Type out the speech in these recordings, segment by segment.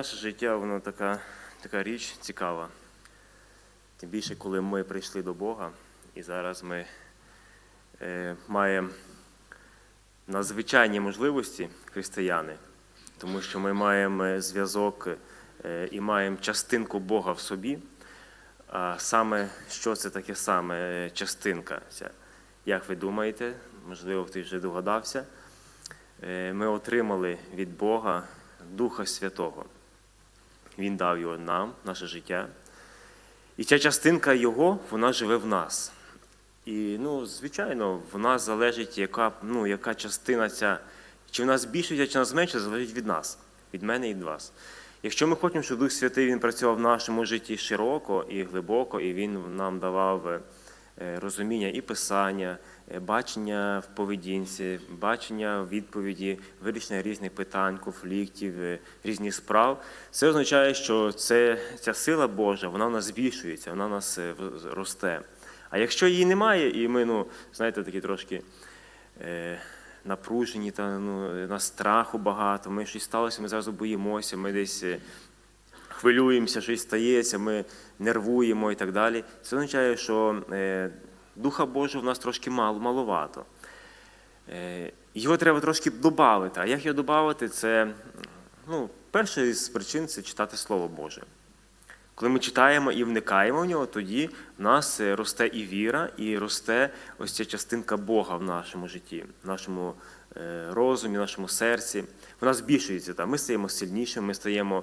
наше життя, воно така, така річ цікава. Тим більше, коли ми прийшли до Бога, і зараз ми е, маємо надзвичайні можливості, християни, тому що ми маємо зв'язок е, і маємо частинку Бога в собі. А саме що це таке саме е, частинка? Ця? Як ви думаєте, можливо, хтось вже догадався, Е, ми отримали від Бога Духа Святого. Він дав його нам, наше життя. І ця частинка Його, вона живе в нас. І, ну, звичайно, в нас залежить, яка, ну, яка частина ця, чи в нас більше, чи в нас менше, залежить від нас, від мене і від вас. Якщо ми хочемо, щоб Дух Святий він працював в нашому житті широко і глибоко, і він нам давав е, розуміння і писання, е, бачення в поведінці, бачення відповіді, вирішення різних питань, конфліктів, е, різних справ, це означає, що це, ця сила Божа, вона в нас збільшується, вона в нас е, росте. А якщо її немає, і ми, ну, знаєте, такі трошки е, напружені, та, ну, на страху багато, ми щось сталося, ми зразу боїмося, ми десь е, хвилюємося, щось стається, ми нервуємо і так далі. Це означає, що е, Духа Божого в нас трошки мало, маловато. Е, Його треба трошки додати. А як його додати? Це ну, перша із причин це читати Слово Боже. Коли ми читаємо і вникаємо в нього, тоді в нас е, росте і віра, і росте ось ця частинка Бога в нашому житті, в нашому розумі, в нашому серці. Вона збільшується. Ми стаємо сильнішими, ми стаємо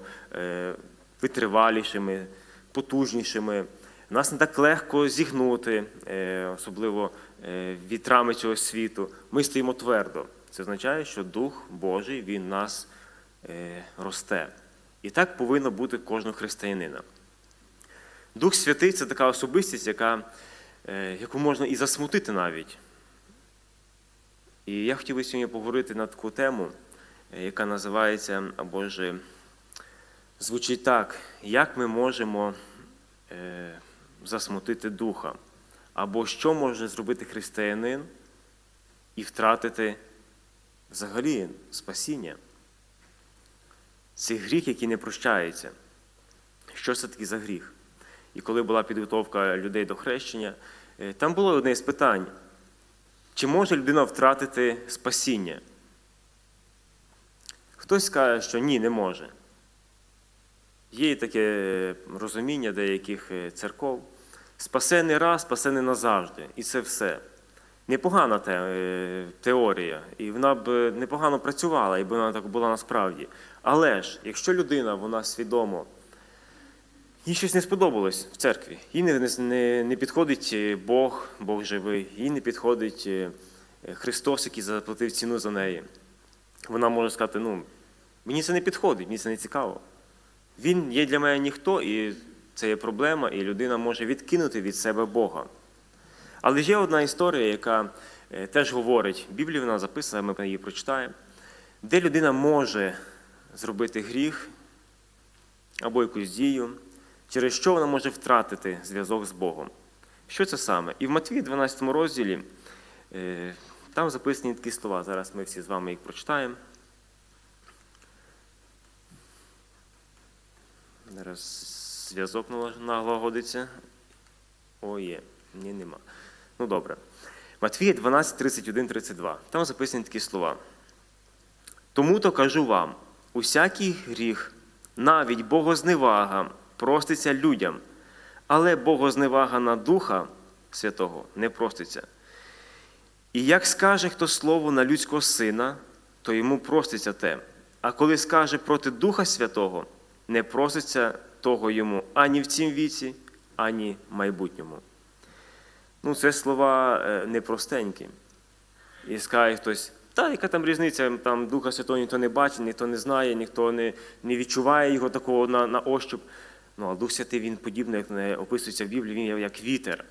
витривалішими, потужнішими. Нас не так легко зігнути, е, особливо е, вітрами цього світу. Ми стоїмо твердо. Це означає, що Дух Божий він нас е, росте. І так повинно бути кожного християнина. Дух Святий це така особистість, яка, яку можна і засмутити навіть. І я хотів би сьогодні поговорити на таку тему, яка називається, або ж звучить так, як ми можемо е, засмутити духа, або що може зробити християнин і втратити взагалі спасіння. Це гріх, який не прощається. Що це таке за гріх? І коли була підготовка людей до хрещення, е, там було одне з питань: чи може людина втратити спасіння? Хтось скаже, що ні, не може. Є таке розуміння деяких е, церков. Спасений раз, спасений назавжди. І це все. Непогана е, теорія, і вона б непогано працювала, якби вона так була насправді. Але ж, якщо людина вона свідомо, їй щось не сподобалось в церкві, їй не, не, не підходить е, Бог, Бог живий, їй не підходить е, Христос, який заплатив ціну за неї. Вона може сказати: ну, мені це не підходить, мені це не цікаво. Він є для мене ніхто, і це є проблема, і людина може відкинути від себе Бога. Але є одна історія, яка е, теж говорить, в Біблії вона записана, ми її прочитаємо, де людина може зробити гріх або якусь дію, через що вона може втратити зв'язок з Богом. Що це саме? І в Матвії 12 розділі е, там записані такі слова. Зараз ми всі з вами їх прочитаємо. Зараз зв'язок налаг- налагодиться. О, є. Ні, нема. Ну добре. Матвія 12, 31, 32. Там записані такі слова. Тому то кажу вам: усякий гріх, навіть богозневага, проститься людям, але богозневага на Духа Святого не проститься. І як скаже хто слово на людського сина, то йому проститься те. А коли скаже проти Духа Святого, не проститься того йому ані в цім віці, ані в майбутньому. Ну, це слова е, непростенькі. І скаже хтось, та яка там різниця, там Духа Святого ніхто не бачить, ніхто не знає, ніхто не, не відчуває його такого на, на ощуп. Ну, а Дух Святий він подібний, як не описується в Біблії, він як вітер.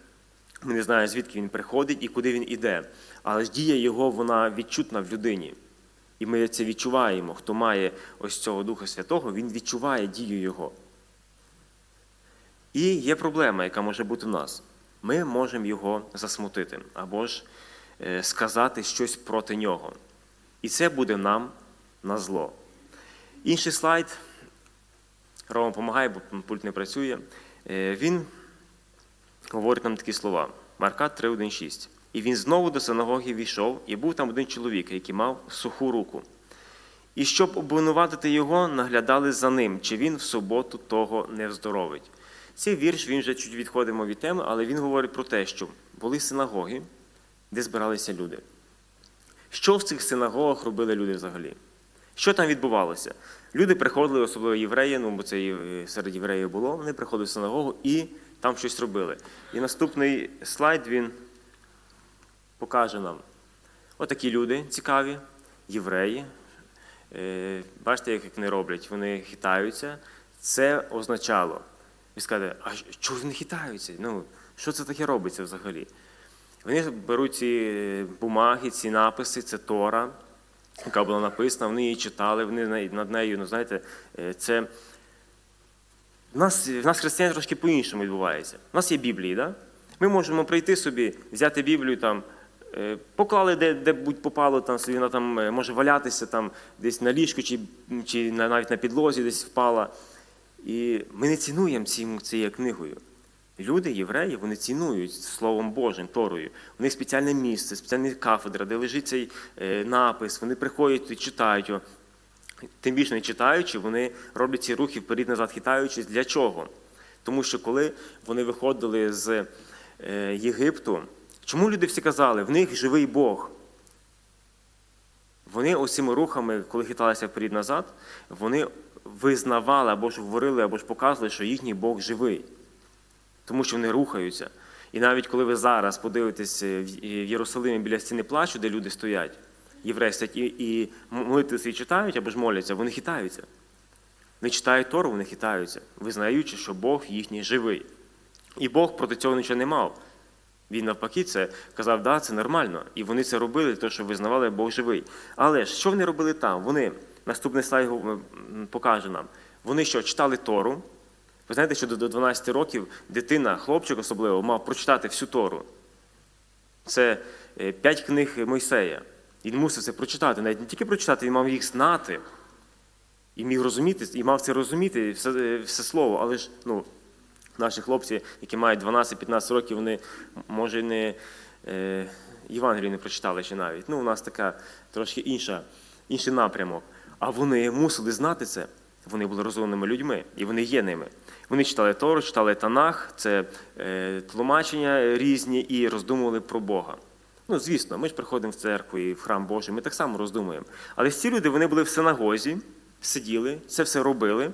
Ми не знаємо, звідки він приходить і куди він іде. Але ж дія його вона відчутна в людині. І ми це відчуваємо. Хто має ось цього Духа Святого, він відчуває дію Його. І є проблема, яка може бути в нас. Ми можемо його засмутити або ж е, сказати щось проти нього. І це буде нам на зло. Інший слайд Рома допомагає, бо пульт не працює. Е, Він говорить нам такі слова. Марка 3.1.6. І він знову до синагоги війшов, і був там один чоловік, який мав суху руку. І щоб обвинуватити його, наглядали за ним, чи він в суботу того не вздоровить. Цей вірш він вже чуть відходимо від теми, але він говорить про те, що були синагоги, де збиралися люди. Що в цих синагогах робили люди взагалі? Що там відбувалося? Люди приходили, особливо євреї, ну бо це і серед євреїв було, вони приходили в синагогу і там щось робили. І наступний слайд він покаже нам. Отакі люди цікаві, євреї. Е, Бачите, як вони роблять? Вони хитаються. Це означало. Ви скажете, а чого вони хитаються? Ну, що це таке робиться взагалі? Вони беруть ці е, бумаги, ці написи, це Тора, яка була написана, вони її читали, вони над нею, ну знаєте, е, це. В нас, в нас християн трошки по-іншому відбувається. У нас є Біблії, да? Ми можемо прийти собі, взяти Біблію, там, поклали де, де будь попало, там, собі вона там е, може валятися там, десь на ліжку чи, чи навіть на підлозі десь впала. І ми не цінуємо цим, цією книгою. Люди, євреї, вони цінують Словом Божим, Торою. У них спеціальне місце, спеціальна кафедра, де лежить цей е, напис. Вони приходять і читають його. Тим більше не читаючи, вони роблять ці рухи вперед-назад, хитаючись. Для чого? Тому що коли вони виходили з е, Єгипту, чому люди всі казали, в них живий Бог? Вони оцими рухами, коли хиталися вперед-назад, вони визнавали або ж говорили, або ж показували, що їхній Бог живий. Тому що вони рухаються. І навіть коли ви зараз подивитесь е, в в Єрусалимі біля стіни плачу, де люди стоять, євреї стоять і, і молитви свої читають або ж моляться, вони хитаються. Вони читають Тору, вони хитаються, визнаючи, що Бог їхній живий. І Бог проти цього нічого не мав. Він навпаки це казав, да, це нормально. І вони це робили, тому що визнавали, Бог живий. Але що вони робили там? Вони, наступний слайд покаже нам, вони що, читали Тору. Ви знаєте, що до 12 років дитина, хлопчик особливо, мав прочитати всю Тору. Це е, п'ять книг Мойсея. Він мусив це прочитати. Навіть не тільки прочитати, він мав їх знати. І міг розуміти, і мав це розуміти, все, е, все слово. Але ж ну, наші хлопці, які мають 12-15 років, вони, може, не е, Євангелію не прочитали ще навіть. Ну, у нас така трошки інша, інший напрямок. А вони мусили знати це. Вони були розумними людьми, і вони є ними. Вони читали Тору, читали Танах, це е, тлумачення різні і роздумували про Бога. Ну, звісно, ми ж приходимо в церкву і в храм Божий, ми так само роздумуємо. Але ці люди вони були в синагозі, сиділи, це все робили.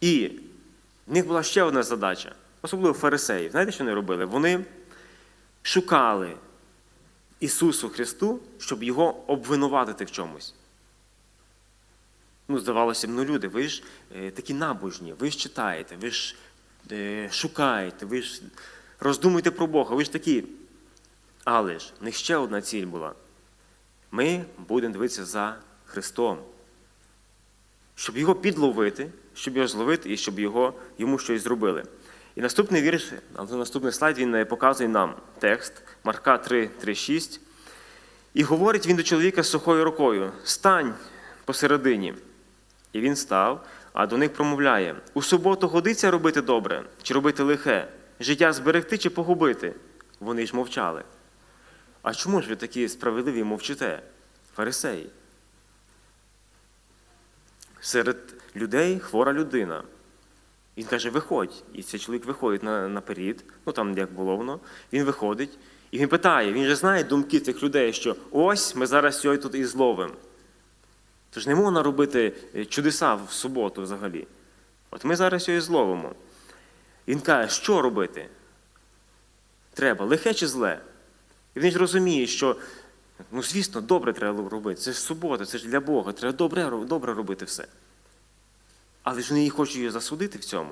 І в них була ще одна задача, особливо фарисеїв. Знаєте, що вони робили? Вони шукали Ісусу Христу, щоб його обвинуватити в чомусь. Ну, здавалося б, ну люди, ви ж е, такі набожні, ви ж читаєте, ви ж е, шукаєте, ви ж роздумуєте про Бога, ви ж такі. Але ж в них ще одна ціль була. Ми будемо дивитися за Христом. Щоб його підловити, щоб його зловити і щоб його, йому щось зробили. І наступний вірш, наступний слайд він е, показує нам текст Марка 3, 3, 6. І говорить він до чоловіка з сухою рукою: Стань посередині. І він став, а до них промовляє: у суботу годиться робити добре чи робити лихе, життя зберегти чи погубити. Вони ж мовчали. А чому ж ви такі справедливі мовчите, фарисеї? Серед людей хвора людина. Він каже, виходь. І цей чоловік виходить на, наперед, ну там як було воно, він виходить, і він питає, він же знає думки цих людей, що ось ми зараз його тут і зловимо. Тож не можна робити е, чудеса в суботу взагалі. От ми зараз його і зловимо. Він каже, що робити? Треба, лихе чи зле? І він ж розуміє, що, ну, звісно, добре треба робити. Це ж субота, це ж для Бога, треба добре, добре робити все. Але ж її хочуть її засудити в цьому.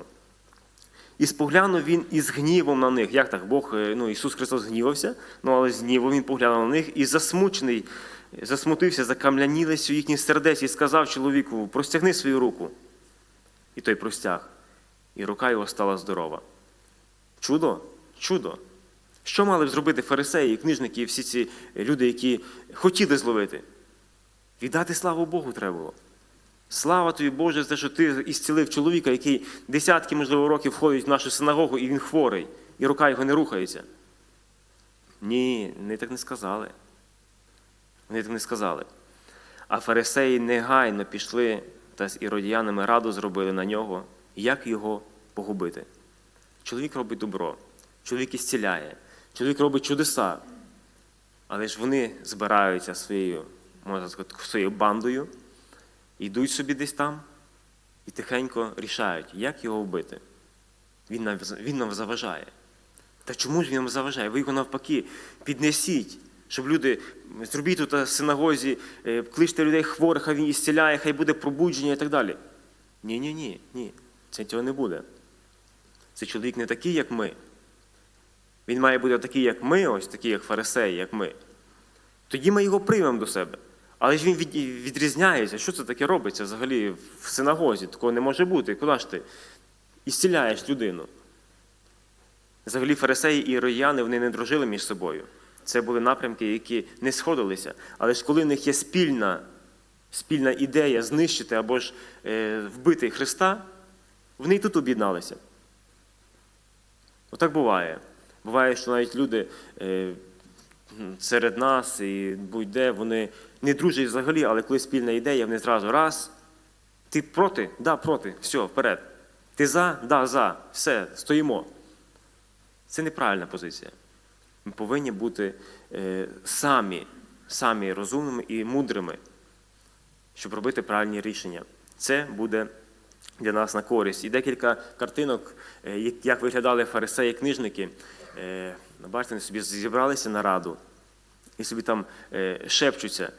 І споглянув він із гнівом на них. Як так? Бог, е, ну, Ісус Христос гнівався, ну але з гнівом він поглянув на них і засмучений, засмутився, закам'янілися у їхніх сердець і сказав чоловіку: простягни свою руку. І той простяг. І рука його стала здорова. Чудо? Чудо. Що мали б зробити фарисеї, книжники і всі ці люди, які хотіли зловити? Віддати славу Богу треба було. Слава тобі, Боже, за те, що ти ісцілив чоловіка, який десятки, можливо, років входить в нашу синагогу, і він хворий, і рука його не рухається. Ні, вони так не сказали. Вони так не сказали. А фарисеї негайно пішли та з іродіянами раду зробили на нього, як його погубити. Чоловік робить добро, чоловік ісціляє, чоловік робить чудеса. Але ж вони збираються своєю, можна сказати, своєю бандою, йдуть собі десь там і тихенько рішають, як його вбити. Він нам, він нам заважає. Та чому ж він нам заважає? Ви його навпаки піднесіть, щоб люди зробіть тут в синагозі, е, кличте людей хворих, а він ісціляє, хай буде пробудження і так далі. Ні, ні, ні, ні. Це цього не буде. Цей чоловік не такий, як ми. Він має бути такий, як ми, ось такий, як фарисеї, як ми. Тоді ми його приймемо до себе. Але ж він відрізняється. Що це таке робиться взагалі в синагозі? Такого не може бути. Куди ж ти? Ісціляєш людину. Взагалі, фарисеї і ірояни вони не дружили між собою. Це були напрямки, які не сходилися. Але ж коли в них є спільна, спільна ідея знищити або ж е, вбити Христа, вони і тут об'єдналися. Отак буває. Буває, що навіть люди е, серед нас і будь-де вони не дружать взагалі, але коли спільна ідея, вони зразу раз. Ти проти? Да, проти. Все, вперед. Ти за? Да, за. Все, стоїмо. Це неправильна позиція. Ми повинні бути е, самі, самі розумними і мудрими, щоб робити правильні рішення. Це буде для нас на користь. І декілька картинок, е, як- виглядали фарисеї книжники. Е, Бачите, вони собі зібралися на раду і собі там е, шепчуться.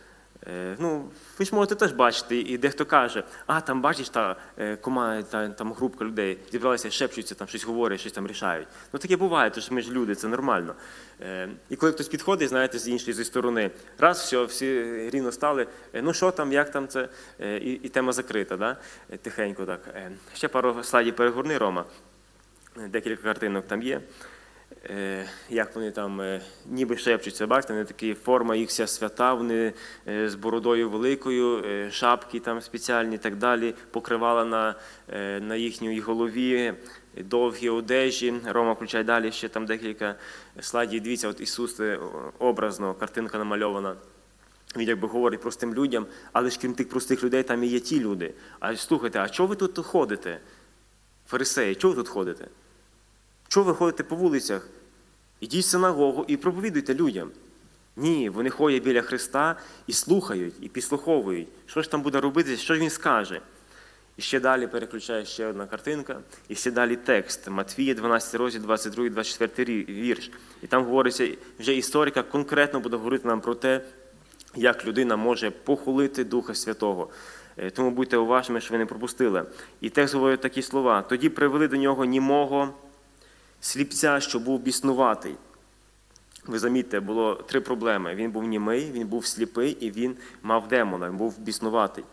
Е, Ну, ви ж можете теж бачити, і дехто каже, а там бачиш, та е, команда, та, там групка людей зібралися, шепчуться, там щось говорять, щось там рішають. Ну таке буває, тому що ми ж люди, це нормально. Е, І коли хтось підходить, знаєте, з іншої зі сторони, раз, все, всі рівно стали, е, ну що там, як там це, Е, і, і тема закрита, да? Е, тихенько так. Е, Ще пару слайдів перегорни, Рома. Е, Декілька картинок там є. Е, Як вони там е, ніби шепчуться, бачите, вони такі форма їх вся свята, вони е, з бородою великою, шапки там спеціальні і так далі, покривала на, на їхній голові, довгі одежі. Рома включай далі ще там декілька слайдів. Дивіться, от Ісус образно, картинка намальована. Він якби говорить простим людям, але ж крім тих простих людей, там і є ті люди. А слухайте, а чого ви тут ходите? Фарисеї, чого ви тут ходите? Чого ви ходите по вулицях? Ідіть в синагогу і проповідуйте людям. Ні, вони ходять біля Христа і слухають, і підслуховують, що ж там буде робити, що ж він скаже. І ще далі переключає ще одна картинка, і ще далі текст Матвія, 12 розділ, 22, 24 вірш. І там говориться, вже історика конкретно буде говорити нам про те, як людина може похулити Духа Святого. Е, Тому будьте уважними, що ви не пропустили. І текст говорить такі слова: тоді привели до нього німого сліпця, що був біснуватий. Ви замітьте, було три проблеми. Він був німий, він був сліпий і він мав демона, він був біснуватий.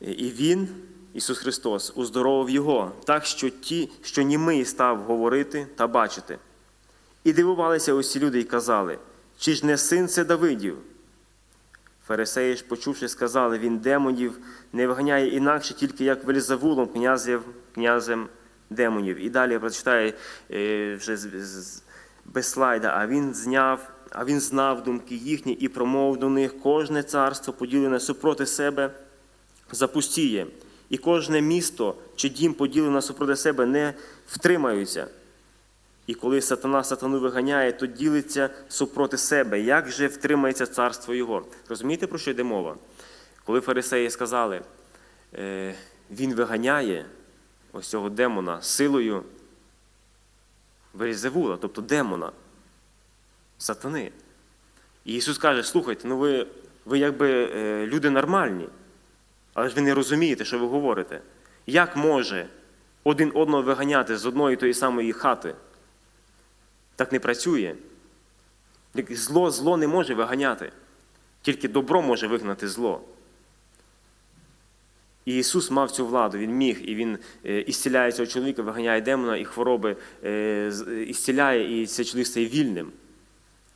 І він, Ісус Христос, уздоровив його, так що ті, що німий став говорити та бачити. І дивувалися усі люди і казали, чи ж не син це Давидів? Фарисеї ж, почувши, сказали, він демонів не виганяє інакше, тільки як Вельзавулом, князем, князем демонів. І далі прочитає е, вже без слайда, а він зняв, а він знав думки їхні і промовив до них кожне царство, поділене супроти себе, запустіє, і кожне місто чи дім поділене супроти себе не втримаються. І коли сатана сатану виганяє, то ділиться супроти себе. Як же втримається царство його? Розумієте, про що йде мова? Коли фарисеї сказали, е, він виганяє ось цього демона силою Вельзевула, тобто демона, сатани. І Ісус каже: слухайте, ну ви, ви якби е, люди нормальні, але ж ви не розумієте, що ви говорите. Як може один одного виганяти з одної тої самої хати? Так не працює. Зло зло не може виганяти. Тільки добро може вигнати зло. І Ісус мав цю владу, Він міг, і Він е, ісціляє цього чоловіка, виганяє демона і хвороби е, ісціляє, і цей чоловік стає вільним.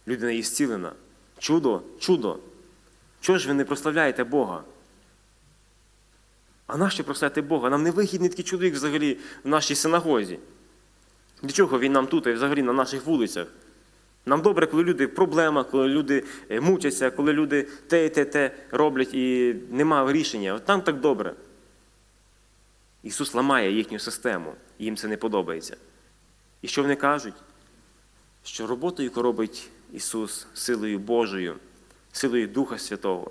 Людина ісцілена. Чудо, чудо. Чого ж ви не прославляєте Бога? А нащо прославляти Бога? Нам не вигідний такий чоловік взагалі в нашій синагозі. Для чого він нам тут і взагалі на наших вулицях? Нам добре, коли люди в проблемах, коли люди е, мучаться, коли люди те і те, те роблять і немає рішення. От нам так добре. Ісус ламає їхню систему, їм це не подобається. І що вони кажуть? Що роботу, яку робить Ісус силою Божою, силою Духа Святого,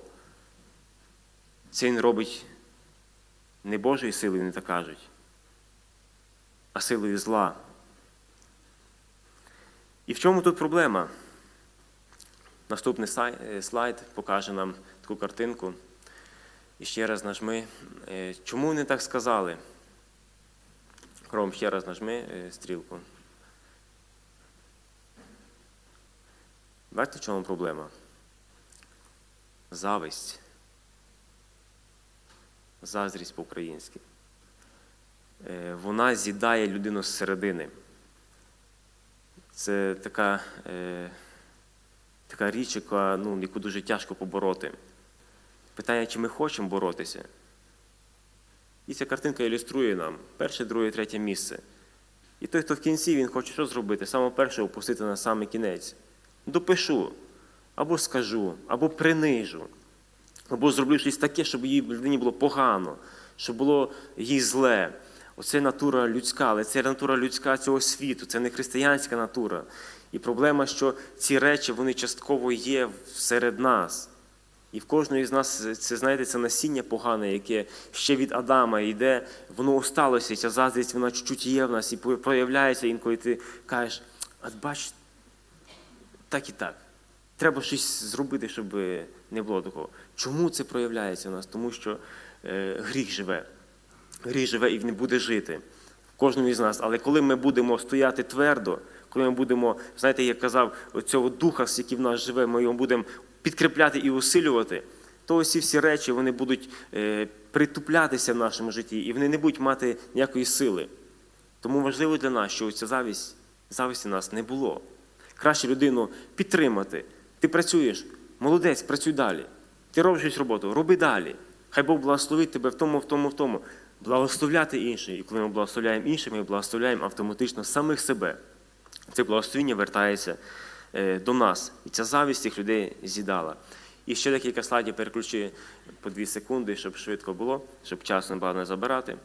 це Він робить не Божою силою, вони так кажуть, а силою зла. І в чому тут проблема? Наступний е, слайд покаже нам таку картинку. І ще раз нажми. Е, Чому вони так сказали? Ром, ще раз нажми е, стрілку. Бачите, в чому проблема? Зависть. Заздрість по-українськи. Вона з'їдає людину зсередини. Це така, е, така річ, яка, ну, яку дуже тяжко побороти. Питання, чи ми хочемо боротися. І ця картинка ілюструє нам перше, друге, третє місце. І той, хто в кінці, він хоче що зробити? Саме перше опустити на самий кінець. Допишу, або скажу, або принижу, або зроблю щось таке, щоб їй людині було погано, щоб було їй зле. Оце натура людська, але це натура людська цього світу, це не християнська натура. І проблема, що ці речі вони частково є серед нас. І в кожної з нас це, знаєте, це насіння погане, яке ще від Адама йде, воно осталося, ця заздрість, вона чуть-чуть є в нас і проявляється інколи ти кажеш, от бач, так і так. Треба щось зробити, щоб не було такого. Чому це проявляється у нас? Тому що е, гріх живе. Гріх живе і він буде жити в кожному із нас. Але коли ми будемо стояти твердо, коли ми будемо, знаєте, як казав, цього духа, який в нас живе, ми його будемо підкріпляти і усилювати, то ось всі речі вони будуть е, притуплятися в нашому житті, і вони не будуть мати ніякої сили. Тому важливо для нас, що ця завість, завісті нас не було. Краще людину підтримати. Ти працюєш, молодець, працюй далі. Ти робиш роботу, роби далі. Хай Бог благословить тебе в тому, в тому, в тому. Благословляти інших. І коли ми благословляємо інших, ми благословляємо автоматично самих себе. Це благословіння вертається е, до нас. І ця завість цих людей з'їдала. І ще декілька слайдів переключи по дві секунди, щоб швидко було, щоб час не забирати.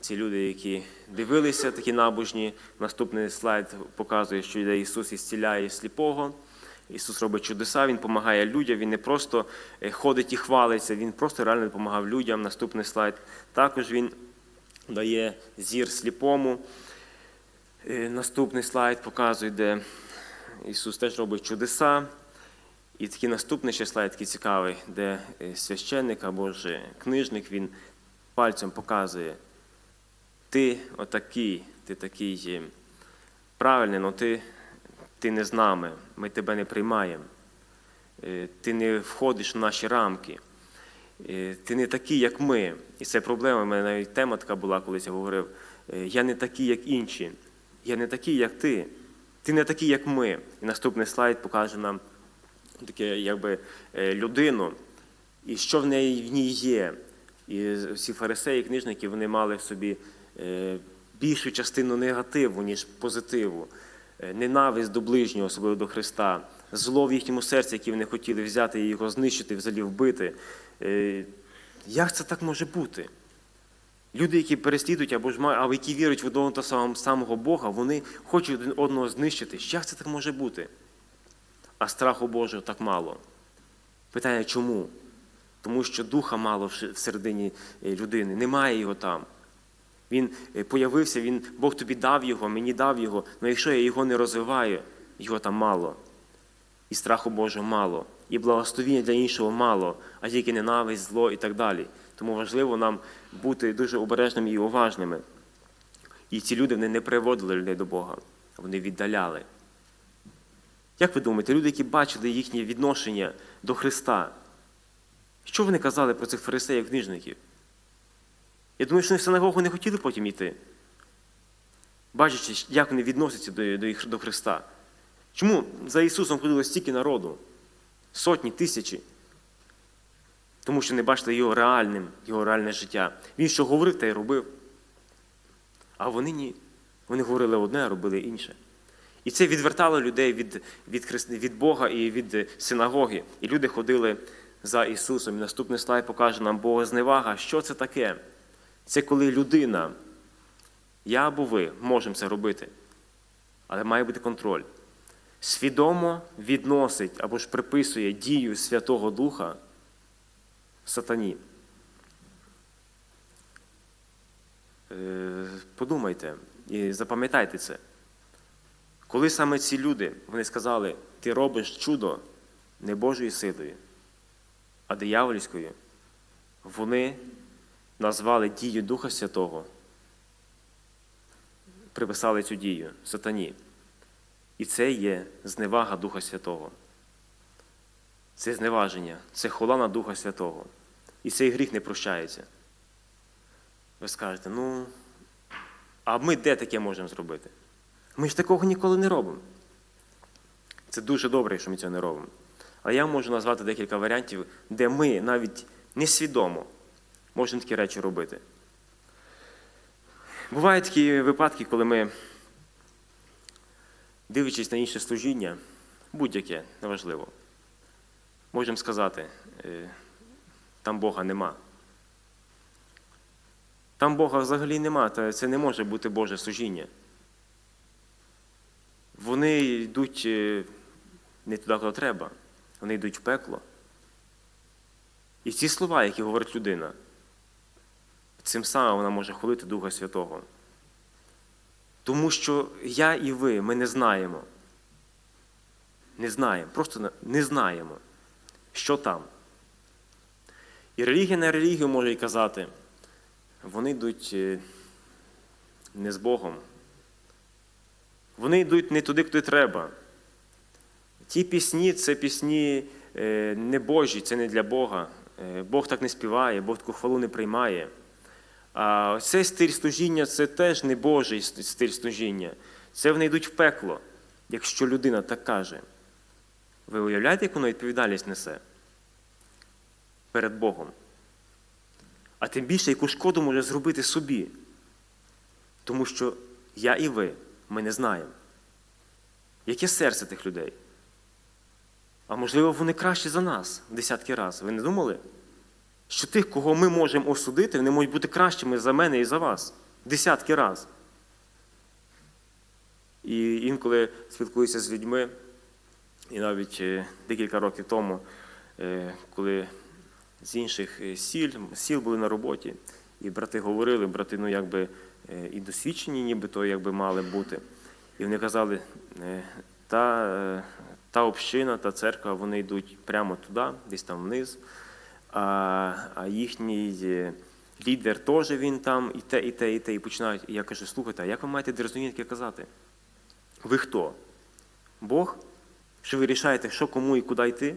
Ці люди, які дивилися, такі набожні, наступний слайд показує, що йде Ісус ісціляє сліпого. Ісус робить чудеса, Він допомагає людям, Він не просто е, ходить і хвалиться, Він просто реально допомагав людям. Наступний слайд. Також Він дає зір сліпому. Е, Наступний слайд показує, де Ісус теж робить чудеса. І такий наступний ще слайд такий цікавий, де е, священник або ж книжник він пальцем показує, ти отакий, ти такий правильний, але ти, ти не з нами, ми тебе не приймаємо. Е, Ти не входиш в наші рамки. Е, Ти не такий, як ми. І це проблема. У мене навіть тема така була, колись я говорив. е, Я не такий, як інші. Я не такий, як ти. Ти не такий, як ми. І наступний слайд покаже нам таке, якби людину, і що в неї в ній є. І всі фарисеї, книжники, вони мали в собі більшу частину негативу, ніж позитиву, ненависть до ближнього, особливо до Христа, зло в їхньому серці, яке вони хотіли взяти і його знищити, взагалі вбити. Е, Як це так може бути? Люди, які переслідують або ж або які вірять в одного та самого, Бога, вони хочуть один одного знищити. Як це так може бути? А страху Божого так мало. Питання, чому? Тому що духа мало в середині е, людини, немає його там. Він е, появився, він, Бог тобі дав його, мені дав його, але якщо я його не розвиваю, його там мало. І страху Божого мало, і благословіння для іншого мало, а тільки ненависть, зло і так далі. Тому важливо нам бути дуже обережними і уважними. І ці люди вони не приводили людей до Бога, вони віддаляли. Як ви думаєте, люди, які бачили їхнє відношення до Христа, що вони казали про цих фарисеїв книжників? Я думаю, що вони в синагогу не хотіли потім йти, бачачи, як вони відносяться до, до, до Христа. Чому за Ісусом ходило стільки народу? Сотні, тисячі. тому що не бачили його реальним, його реальне життя. Він що говорив, те й робив. А вони ні. Вони говорили одне, а робили інше. І це відвертало людей від, від, від Бога і від синагоги. І люди ходили за Ісусом. І наступний слайд покаже нам Богозневага. Що це таке? Це коли людина, я або ви можемо це робити, але має бути контроль. Свідомо відносить або ж приписує дію Святого Духа сатані. Е, Подумайте і запам'ятайте це. Коли саме ці люди вони сказали, ти робиш чудо не Божою силою, а диявольською, вони назвали дію Духа Святого, приписали цю дію сатані. І це є зневага Духа Святого. Це зневаження, це хула на Духа Святого. І цей гріх не прощається. Ви скажете, ну, а ми де таке можемо зробити? Ми ж такого ніколи не робимо. Це дуже добре, якщо ми цього не робимо. Але я можу назвати декілька варіантів, де ми навіть несвідомо можемо такі речі робити. Бувають такі випадки, коли ми, дивлячись на інше служіння, будь-яке, неважливо, можемо сказати, е, там Бога нема. Там Бога взагалі нема, та це не може бути Боже служіння. Вони йдуть е, не туди, куди треба. Вони йдуть в пекло. І ці слова, які говорить людина, цим самим вона може хвалити Духа Святого. Тому що я і ви, ми не знаємо. Не знаємо, просто не знаємо, що там. І релігія на релігію може й казати, вони йдуть е, не з Богом. Вони йдуть не туди, куди треба. Ті пісні це пісні е, не Божі, це не для Бога. Е, Бог так не співає, Бог таку хвалу не приймає. Цей стиль служіння це теж не Божий стиль служіння. Це вони йдуть в пекло, якщо людина так каже. Ви уявляєте, яку вона відповідальність несе перед Богом? А тим більше, яку шкоду може зробити собі. Тому що я і ви, ми не знаємо. Яке серце тих людей? А можливо, вони кращі за нас в десятки разів. Ви не думали? Що тих, кого ми можемо осудити, вони можуть бути кращими за мене і за вас. Десятки разів. І інколи спілкуюся з людьми, і навіть е, декілька років тому, е, коли з інших е, сіл, сіл були на роботі, і брати говорили, брати, ну якби і досвідчені, ніби то якби мали бути. І вони казали, та, та община, та церква, вони йдуть прямо туди, десь там вниз, а, а їхній е, лідер теж він там, і те, і те, і те, і починають. І я кажу, слухайте, а як ви маєте дерзновіння таке казати? Ви хто? Бог? Що ви рішаєте, що кому і куди йти?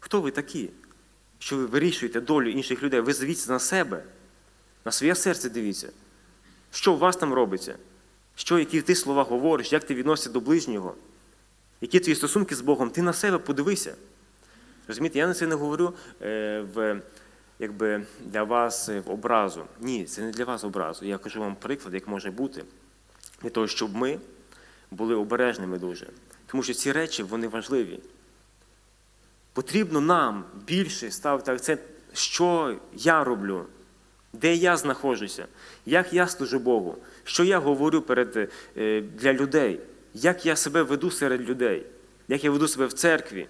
Хто ви такі? Що ви вирішуєте долю інших людей? Ви дивіться на себе, на своє серце дивіться. Що у вас там робиться? Що, які ти слова говориш, як ти відносишся до ближнього? Які твої стосунки з Богом? Ти на себе подивися. Розумієте, я на це не говорю е, в, якби, для вас е, в образу. Ні, це не для вас образу. Я кажу вам приклад, як може бути, для того, щоб ми були обережними дуже. Тому що ці речі вони важливі. Потрібно нам більше ставити акцент, що я роблю, де я знаходжуся, як я служу Богу, що я говорю перед, е, для людей, як я себе веду серед людей, як я веду себе в церкві.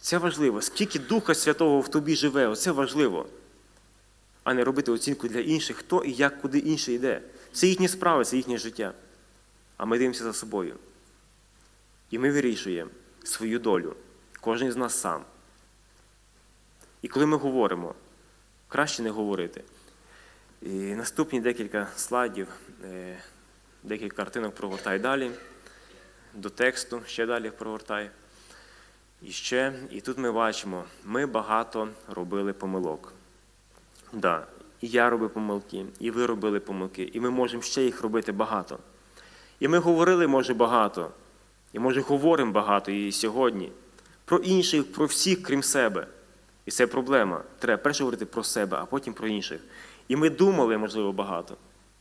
Це важливо. Скільки Духа Святого в тобі живе, оце важливо. А не робити оцінку для інших, хто і як, куди інший йде. Це їхні справи, це їхнє життя. А ми дивимося за собою. І ми вирішуємо свою долю. Кожен з нас сам. І коли ми говоримо, краще не говорити. І наступні декілька слайдів, е, декілька картинок прогортай далі, до тексту ще далі прогортай. І ще, і тут ми бачимо, ми багато робили помилок. Да, і я робив помилки, і ви робили помилки, і ми можемо ще їх робити багато. І ми говорили, може, багато, і може говоримо багато і сьогодні про інших, про всіх, крім себе. І це проблема. Треба перше говорити про себе, а потім про інших. І ми думали, можливо, багато.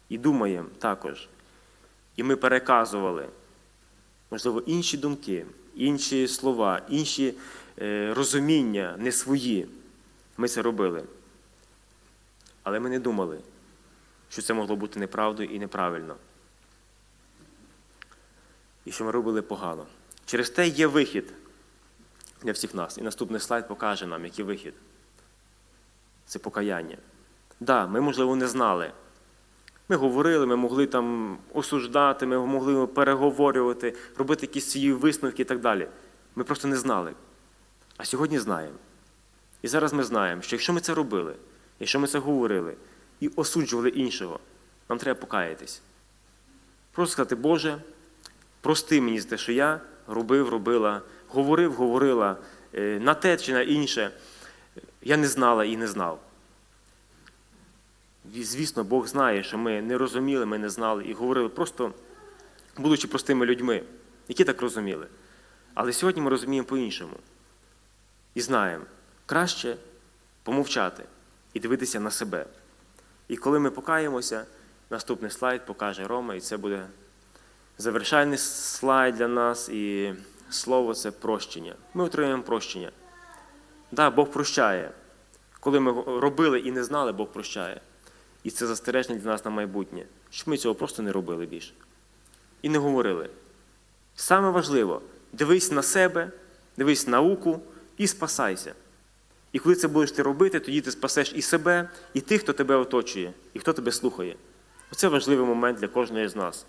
І думаємо також. І ми переказували, можливо, інші думки, інші слова, інші е, розуміння, не свої. Ми це робили. Але ми не думали, що це могло бути неправдою і неправильно. І що ми робили погано. Через те є вихід для всіх нас. І наступний слайд покаже нам, який вихід. Це покаяння. Так, да, ми, можливо, не знали. Ми говорили, ми могли там осуждати, ми могли переговорювати, робити якісь свої висновки і так далі. Ми просто не знали. А сьогодні знаємо. І зараз ми знаємо, що якщо ми це робили, якщо ми це говорили і осуджували іншого, нам треба покаятись. Просто сказати, Боже, прости мені за те, що я робив, робила, говорив, говорила е, на те чи на інше. Я не знала і не знав. І, звісно, Бог знає, що ми не розуміли, ми не знали і говорили просто, будучи простими людьми, які так розуміли. Але сьогодні ми розуміємо по-іншому. І знаємо, краще помовчати і дивитися на себе. І коли ми покаємося, наступний слайд покаже Рома, і це буде завершальний слайд для нас, і слово це прощення. Ми отримуємо прощення. Так, да, Бог прощає. Коли ми робили і не знали, Бог прощає. І це застереження для нас на майбутнє, щоб ми цього просто не робили більше. І не говорили. Саме важливо, дивись на себе, дивись науку і спасайся. І коли це будеш ти робити, тоді ти спасеш і себе, і тих, хто тебе оточує, і хто тебе слухає. Оце важливий момент для кожної з нас.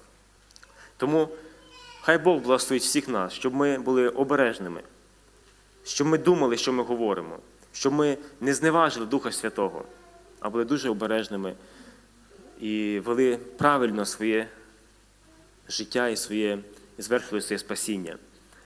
Тому хай Бог благословить всіх нас, щоб ми були обережними, щоб ми думали, що ми говоримо, щоб ми не зневажили Духа Святого, а були дуже обережними і вели правильно своє життя і своє і звершили своє спасіння.